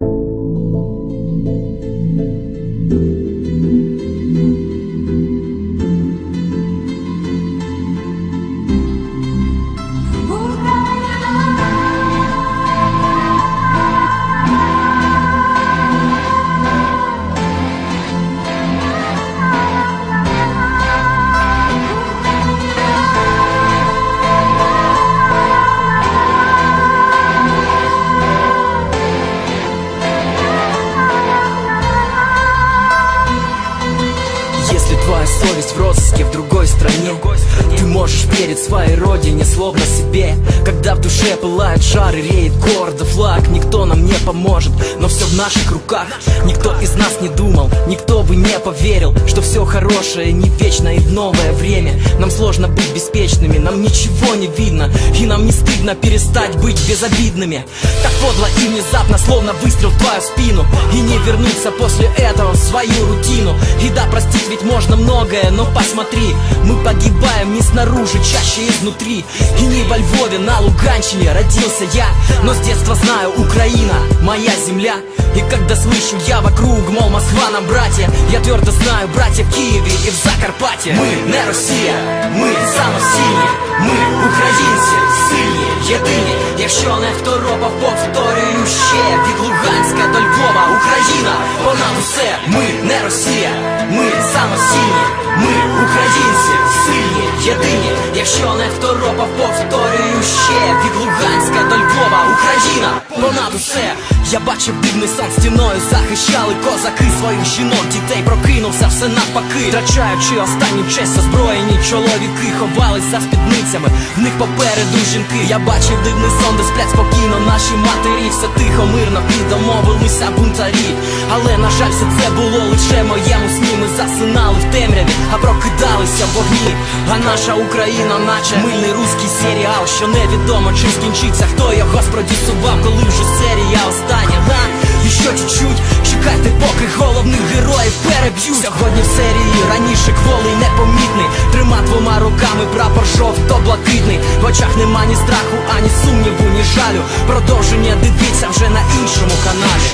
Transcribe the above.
you. Совесть в розыске в другой стране. Ты можешь перед своей родине словно себе. Когда в душе пылает жар и реет гордо флаг Никто нам не поможет, но все в наших руках. Никто из нас не думал, никто бы не поверил Что все хорошее не вечно и в новое время. Нам сложно быть беспечными, нам ничего не видно. И нам не стыдно перестать быть безобидными. Так подло и внезапно, словно выстрел в твою спину. И не вернуться после этого в свою рутину. И да, простить ведь можно многое, но посмотри Мы погибаем не снаружи, чаще изнутри И не во Львове, на Луганщине родился я Но с детства знаю, Украина, моя земля И когда слышу я вокруг, мол, Москва нам братья Я твердо знаю, братья в Киеве и в Закарпатье Мы не Росія, ми самосильні Ми українці, сильні, єдині Якщо не второпав, повторюю ще Від Луганська до Львова, Україна, понад усе Ми не Росія, ми Ми українці, сильні, єдині. Якщо не второпав, повторюю ще. Від Луганська до Львова, Україна, понад усе Я бачив дивний сон стіною Захищали козаки своїх жінок. Дітей прокинувся все навпаки. Втрачаючи останню честь озброєні чоловіки Ховались за спідницями, в них попереду жінки. Я бачив дивний сон, де сплять спокійно наші матері. Все тихо, мирно і домовилися бунтарі. Але на жаль, все це було лише моєму сні Ми засинали в темряві, а прокидалися в вогні. А наша Україна, наче мильний руський серіал Що невідомо чим скінчиться, хто його спродюсував, коли вже серія остання Га? І що чуть-чуть, чекайте, поки головних героїв переб'ють. Сьогодні в серії раніше кволий непомітний. Трима двома руками прапор жовто-блакитний В очах нема ні страху, ані сумніву, ні жалю. Продовження дивіться вже на іншому каналі